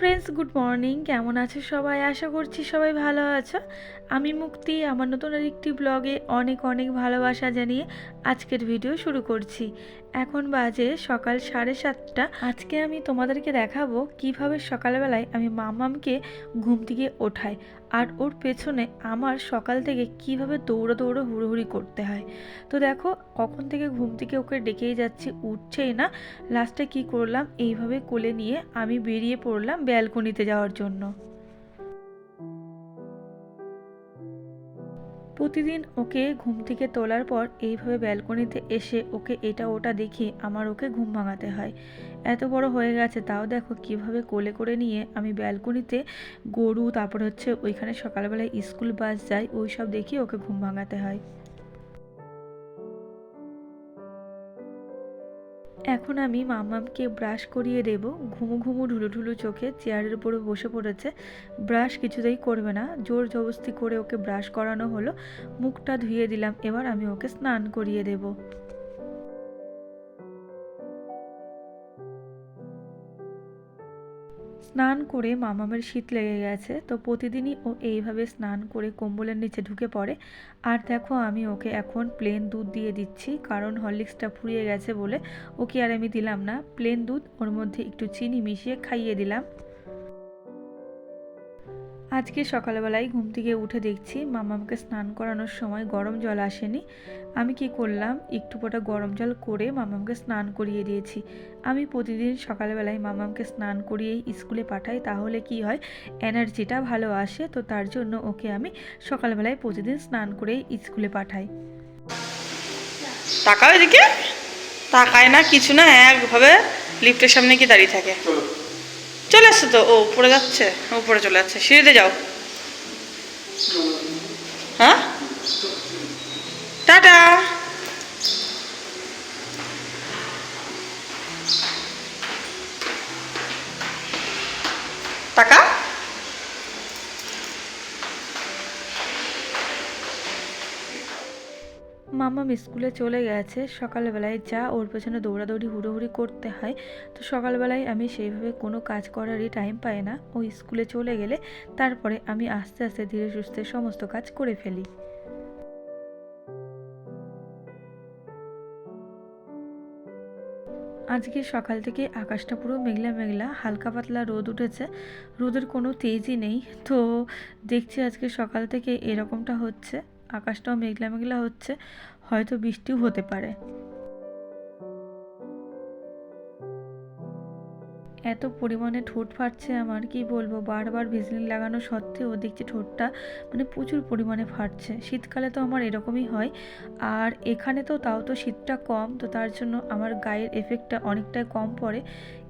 Friends good morning কেমন আছো সবাই? আশা করছি সবাই ভালো আছো। আমি মুক্তি, আমার নতুন আরেকটি ব্লগে অনেক অনেক ভালোবাসা জানিয়ে আজকের ভিডিও শুরু করছি। এখন বাজে সকাল সাড়ে সাতটা। আজকে আমি তোমাদেরকে দেখাবো কীভাবে সকালবেলায় আমি মামামকে ঘুম থেকে ওঠাই। আর ওর পেছনে আমার সকাল থেকে কীভাবে দৌড়ো দৌড়ো হুড়োহুড়ি করতে হয়। তো দেখো, কখন থেকে ঘুম থেকে ওকে ডেকেই যাচ্ছি, উঠছেই না। লাস্টে কি করলাম? এইভাবে কোলে নিয়ে আমি বেরিয়ে পড়লাম ব্যালকনিতে যাওয়ার জন্য। প্রতিদিন ওকে ঘুম থেকে তোলার পর এইভাবে ব্যালকনিতে এসে ওকে এটা ওটা দেখিয়ে আমার ওকে ঘুম ভাঙাতে হয়। এত বড় হয়ে গেছে, তাও দেখো কীভাবে কোলে করে নিয়ে আমি ব্যালকনিতে গরু, তারপর হচ্ছে ওইখানে সকালবেলায় স্কুল বাস যাই ওই সব দেখিয়ে ওকে ঘুম ভাঙাতে হয়। এখন আমি মামামকে ব্রাশ করিয়ে দেব। ঘুমু ঘুমু ঢুলু ঢুলু চোখে চেয়ারের উপরে বসে পড়েছে। ব্রাশ কিছুতেই করবে না। জোর জবস্তি করে ওকে ব্রাশ করানো হলো। মুখটা ধুয়ে দিলাম। এবার আমি ওকে স্নান করিয়ে দেব। স্নান করে মামামের শীত লেগে গেছে, তো প্রতিদিনই ও এইভাবে স্নান করে কম্বলের নিচে ঢুকে পড়ে। আর দেখো, আমি ওকে এখন প্লেন দুধ দিয়ে দিচ্ছি, কারণ হরলিক্সটা ফুরিয়ে গেছে বলে ওকে আর আমি দিলাম না। প্লেন দুধ, ওর মধ্যে একটু চিনি মিশিয়ে খাইয়ে দিলাম। আজকে সকালবেলায় ঘুম থেকে উঠে দেখছি মামামকে স্নান করানোর সময় গরম জল আসেনি। আমি কি করলাম? একটু পোটা গরম জল করে মামামকে স্নান করিয়ে দিয়েছি। আমি প্রতিদিন সকালবেলায় মামামকে স্নান করিয়েই স্কুলে পাঠাই তাহলে কি হয়? এনার্জিটা ভালো আসে তো তার জন্য ওকে আমি সকালবেলায় প্রতিদিন স্নান করেই স্কুলে পাঠাই। তাকাও এদিকে। তাকায় না কিছু না একভাবে লিফটের সামনে কি দাঁড়িয়ে থাকে? আসছে তো ও উপরে যাচ্ছে উপরে চলে যাচ্ছে। সিঁড়িতে যাও। হ্যাঁ? টাটা। টাকা? মামাম স্কুলে চলে গেছে। সকালবেলায় যা ওর পেছনে দৌড়াদৌড়ি, হুড়োহুড়ি করতে হয়। তো সকালবেলায় আমি সেইভাবে কোনো কাজ করারই টাইম পাই না। ও স্কুলে চলে গেলে তারপরে আমি আস্তে আস্তে ধীরে সুস্থে সমস্ত কাজ করে ফেলি। আজকে সকাল থেকে আকাশটা পুরো মেঘলা মেঘলা, হালকা পাতলা রোদ উঠেছে। রোদের কোনো তেজই নেই। তো দেখছি আজকে সকাল থেকে এরকমটা হচ্ছে। আকাশটাও মেঘলা মেঘলা হচ্ছে, হয়তো বৃষ্টিও হতে পারে। এত পরিমাণে ঠোঁট ফাটছে আমার, কি বলব? বারবার ভেসলিন লাগানো সত্ত্বেও দেখছি ঠোঁটটা মানে প্রচুর পরিমাণে ফাটছে। শীতকালে তো আমার এরকমই হয়। আর এখানে তো, তাও তো শীতটা কম, তো তার জন্য আমার গায়ের এফেক্টটা অনেকটাই কম পড়ে।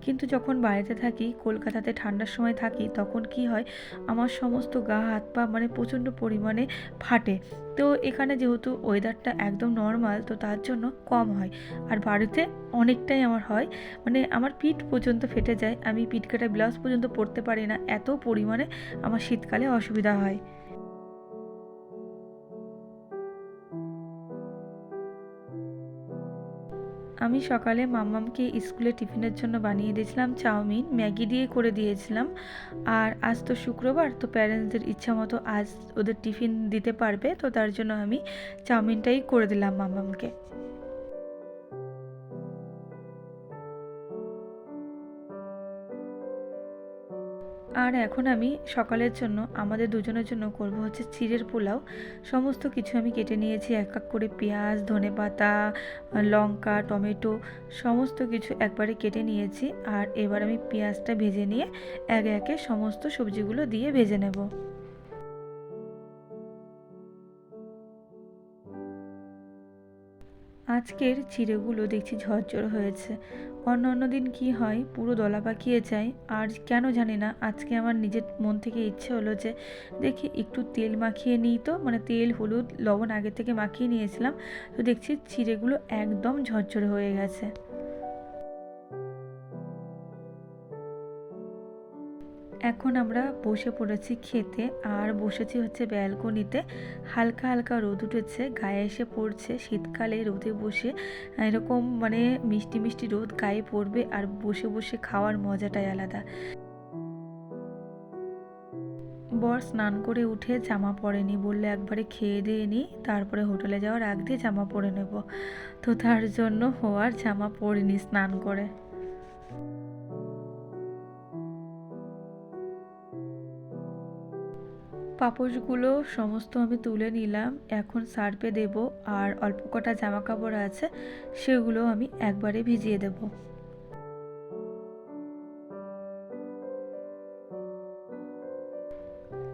কিন্তু যখন বাড়িতে থাকি, কলকাতাতে ঠান্ডার সময় থাকি, তখন কি হয়, আমার সমস্ত গা, হাত পা মানে প্রচণ্ড পরিমাণে ফাটে। তো এখানে যেহেতু ওয়েদারটা একদম নর্মাল তো তার জন্য কম হয়। আর বাড়িতে অনেকটাই আমার হয়। মানে আমার পিঠ পর্যন্ত ফেটে যায়। আমি পিঠ কাটা ব্লাউজ পর্যন্ত পরতে পারি না। এত পরিমাণে আমার শীতকালে অসুবিধা হয়। আমি সকালে মাম্মামকে স্কুলে টিফিনের জন্য বানিয়ে দিয়েছিলাম, চাউমিন, ম্যাগি দিয়ে করে দিয়েছিলাম। আর আজ তো শুক্রবার, তো প্যারেন্টসদের ইচ্ছা মতো আজ ওদের টিফিন দিতে পারবে, তো তার জন্য আমি চাউমিনটাই করে দিলাম মাম্মামকে। আর এখন আমি সকালের জন্য, আমাদের দুজনের জন্য করব হচ্ছে চিড়ের পোলাও। সমস্ত কিছু আমি কেটে নিয়েছি, এক এক করে পেঁয়াজ ধনে পাতা লঙ্কা, টমেটো, সমস্ত কিছু একবারে কেটে নিয়েছি। আর এবার আমি পেঁয়াজটা ভেজে নিয়ে একে একে সমস্ত সবজিগুলো দিয়ে ভেজে নেব। আজকের চিড়েগুলো দেখছি ঝরঝর হয়েছে। অন্য অন্য দিন কি হয়, পুরো দলা পাকিয়ে যায়। আর কেন জানি না, আজকে আমার নিজের মন থেকে ইচ্ছে হলো যে, দেখি একটু তেল মাখিয়ে নিই তো। মানে তেল, হলুদ, লবণ আগে থেকে মাখিয়ে নিয়েছিলাম। তো দেখছি চিড়েগুলো একদম ঝরঝরে হয়ে গেছে। এখন আমরা বসে পড়েছি খেতে আর বসেছি হচ্ছে ব্যালকনিতে। হালকা হালকা রোদ উঠেছে, গায়ে এসে পড়ছে। শীতকালে রোদে বসে এরকম মানে মিষ্টি মিষ্টি রোদ গায়ে পড়বে আর বসে বসে খাওয়ার মজাটাই আলাদা। বর স্নান করে উঠে জামা পরেনি বললে একবারে খেয়ে দিয়ে নিই তারপরে হোটেলে যাওয়ার আগ দিয়ে জামা পরে নেব। তো তার জন্য হওয়ার জামা পরিনি স্নান করে। পাপোশগুলো সমস্ত আমি তুলে নিলাম। এখন সার্পে দেব আর অল্প কটা জামা কাপড় আছে, সেগুলো আমি একবারে ভিজিয়ে দেব।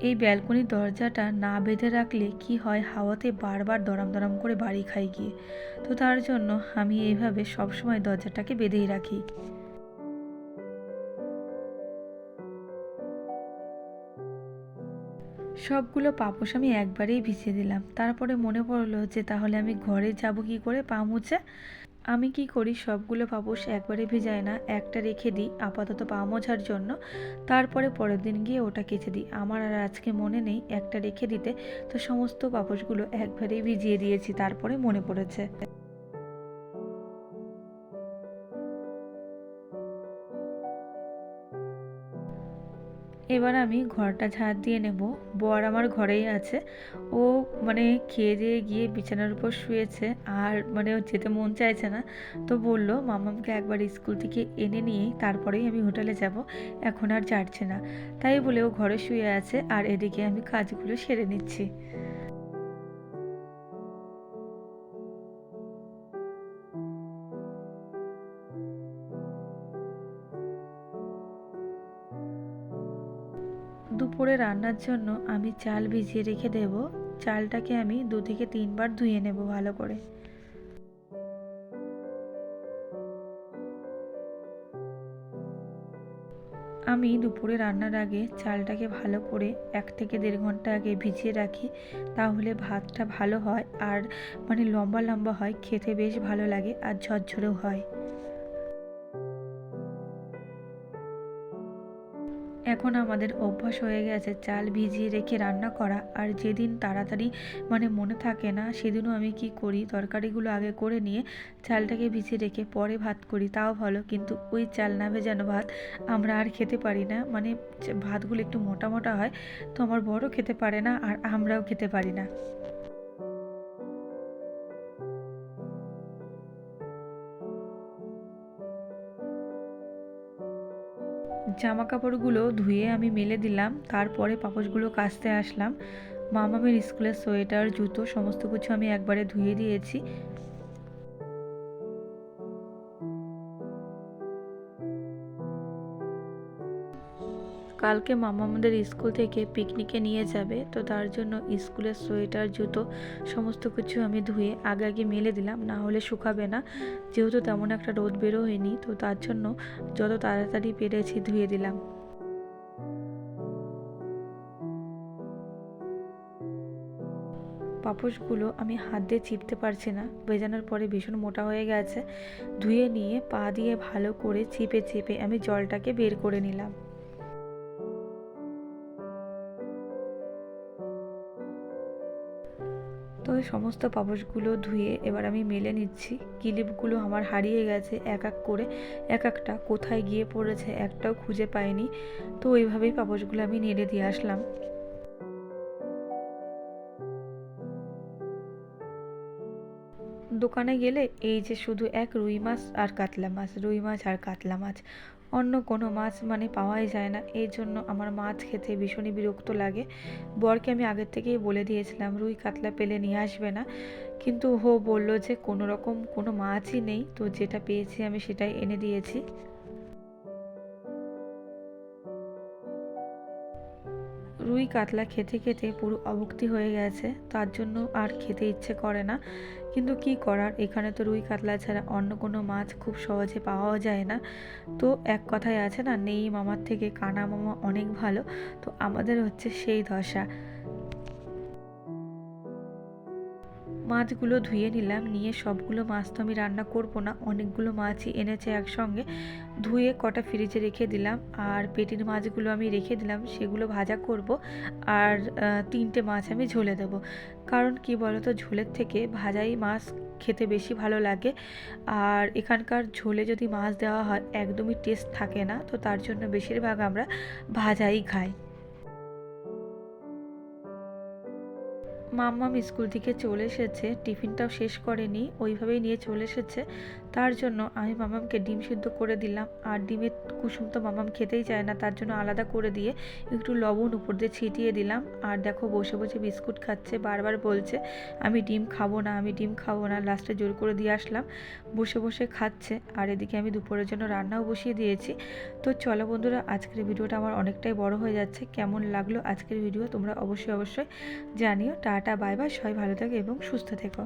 এই ব্যালকনির দরজাটা না বেঁধে রাখলে কি হয়, হাওয়াতে বারবার দরাম দরাম করে বাড়ি খাই গিয়ে। তো তার জন্য আমি এইভাবে সবসময় দরজাটাকে বেঁধেই রাখি। সবগুলো পাপোশ আমি একবারেই ভিজিয়ে দিলাম। তারপরে মনে পড়ল যে তাহলে আমি ঘরে যাব কি করে পা মুছে? আমি কি করি? সবগুলো পাপোশ একবারে ভিজাই না, একটা রেখে দিই আপাতত পা মোছার জন্য। তারপরে পরের দিন গিয়ে ওটা কেচে দিই। আমার আর আজকে মনে নেই একটা রেখে দিতে। তো সমস্ত পাপোশগুলো একবারেই ভিজিয়ে দিয়েছি, তারপরে মনে পড়েছে। এবার আমি ঘরটা ঝাড় দিয়ে নেব। বর আমার ঘরেই আছে। ও মানে খেয়ে দিয়ে গিয়ে বিছানার উপর শুয়েছে আর মানে ও যেতে মন চাইছে না। তো বলল, মামামকে একবার স্কুল থেকে এনে নিয়ে তারপরেই আমি হোটেলে যাব। এখন আর যাচ্ছে না। তাই বলে ও ঘরে শুয়ে আছে আর এদিকে আমি কাজগুলো সেরে নিচ্ছি। রান্নার জন্য আমি চাল ভিজিয়ে রেখে দেব। চালটাকে আমি দু থেকে তিনবার ধুয়ে নেব ভালো করে। আমি দুপুরে রান্নার আগে চালটাকে ভালো করে এক থেকে দেড় ঘণ্টা আগে ভিজিয়ে রাখি, তাহলে ভাতটা ভালো হয়। আর মানে লম্বা লম্বা হয়, খেতে বেশ ভালো লাগে আর ঝরঝরেও হয়। এখন আমাদের অভ্যাস হয়ে গেছে চাল ভিজিয়ে রেখে রান্না করা। আর যেদিন তাড়াতাড়ি মানে মনে থাকে না, সেদিনও আমি কি করি? তরকারিগুলো আগে করে নিয়ে চালটাকে ভিজিয়ে রেখে পরে ভাত করি, তাও ভালো। কিন্তু ওই চাল না ভেজানো ভাত আমরা আর খেতে পারি না। মানে ভাতগুলো একটু মোটা মোটা হয়, তো আমার বড় খেতে পারে না আর আমরাও খেতে পারি না। জামা কাপড়গুলো ধুয়ে আমি মেলে দিলাম, তারপরে পাপোশগুলো কাচতে আসলাম। মামামের স্কুলের সোয়েটার, জুতো, সমস্ত কিছু আমি একবারে ধুয়ে দিয়েছি। কালকে মামা আমাদের স্কুল থেকে পিকনিকে নিয়ে যাবে, তো তার জন্য স্কুলের সোয়েটার, জুতো সমস্ত কিছু আমি ধুয়ে আগে আগে মেলে দিলাম, না হলে শুকাবে না। যেহেতু তেমন একটা রোদ বেরো হয়নি, তো তার জন্য যত তাড়াতাড়ি পেরেছি ধুয়ে দিলাম। পাপোশগুলো আমি হাত দিয়ে চিপতে পারছি না, ভেজানোর পরে ভীষণ মোটা হয়ে গেছে। ধুয়ে নিয়ে পা দিয়ে ভালো করে চিপে চিপে আমি জলটাকে বের করে নিলাম। এই সমস্ত পাপোশগুলো ধুয়ে এবার আমি মেলে নিচ্ছি। ক্লিপগুলো আমার হারিয়ে গেছে এক এক করে, এক একটা কোথায় গিয়ে পড়েছে একটাও খুঁজে পাইনি। তো ওইভাবেই পাপোশগুলো আমি নেড়ে দিয়ে আসলাম। দোকানে গেলে এই যে শুধু এক রুই মাছ আর কাতলা মাছ, রুই মাছ আর কাতলা মাছ, অন্য কোনো মাছ মানে পাওয়াই যায় না। এই জন্য আমার মাছ খেতে ভীষণই বিরক্ত লাগে। বরকে আমি আগের থেকেই বলে দিয়েছিলাম, রুই কাতলা পেলে নিয়ে আসবে না। কিন্তু হো বলল যে কোনো রকম কোনো মাছই নেই, তো যেটা পেয়েছি আমি সেটাই এনে দিয়েছি। রুই কাতলা খেতে খেতে পুরো অভুক্তি হয়ে গেছে, তার জন্য আর খেতে ইচ্ছে করে না। কিন্তু কি করার, এখানে তো রুই কাতলা ছাড়া অন্য কোনো মাছ খুব সহজে পাওয়াও যায় না। তো এক কথায় আছে না, নেই মামার থেকে, কানা মামা অনেক ভালো। তো আমাদের হচ্ছে সেই দশা মাছগুলো ধুয়ে নিলাম, নিয়ে সবগুলো মাছ তো আমি রান্না করব না, অনেকগুলো মাছই এনেছে একসঙ্গে। ধুয়ে কটা ফ্রিজে রেখে দিলাম, আর পেটির মাছগুলো আমি রেখে দিলাম, সেগুলো ভাজা করব, আর তিনটে মাছ আমি ঝোলে দেব। কারণ কি বলতো, ঝোলের থেকে ভাজাই মাছ খেতে বেশি ভালো লাগে, আর এখানকার ঝোলে যদি মাছ দেওয়া হয়, একদমই টেস্ট থাকে না, তো তার জন্য বেশিরভাগ আমরা ভাজাই খাই। মাম্মাম স্কুল থেকে চলে এসেছে, টিফিনটাও শেষ করেনি, ওইভাবেই নিয়ে চলে এসেছে। তার জন্য আমি মামামকে ডিম সিদ্ধ করে দিলাম, আর ডিমের কুসুম তো মামাম খেতেই চায় না, তার জন্য আলাদা করে দিয়ে একটু লবণ উপর দিয়ে ছিটিয়ে দিলাম। আর দেখো, বসে বসে বিস্কুট খাচ্ছে, বারবার বলছে, আমি ডিম খাব না, আমি ডিম খাব না। লাস্টে জোর করে দিয়ে আসলাম, বসে বসে খাচ্ছে। আর এদিকে আমি দুপুরের জন্য রান্নাও বসিয়ে দিয়েছি। তো চলো বন্ধুরা, আজকের ভিডিওটা আমার অনেকটাই বড় হয়ে যাচ্ছে। কেমন লাগল আজকের ভিডিও তোমরা অবশ্যই অবশ্যই জানিও। টাটা বাই বাই সবাই ভালো থেকো এবং সুস্থ থেকো।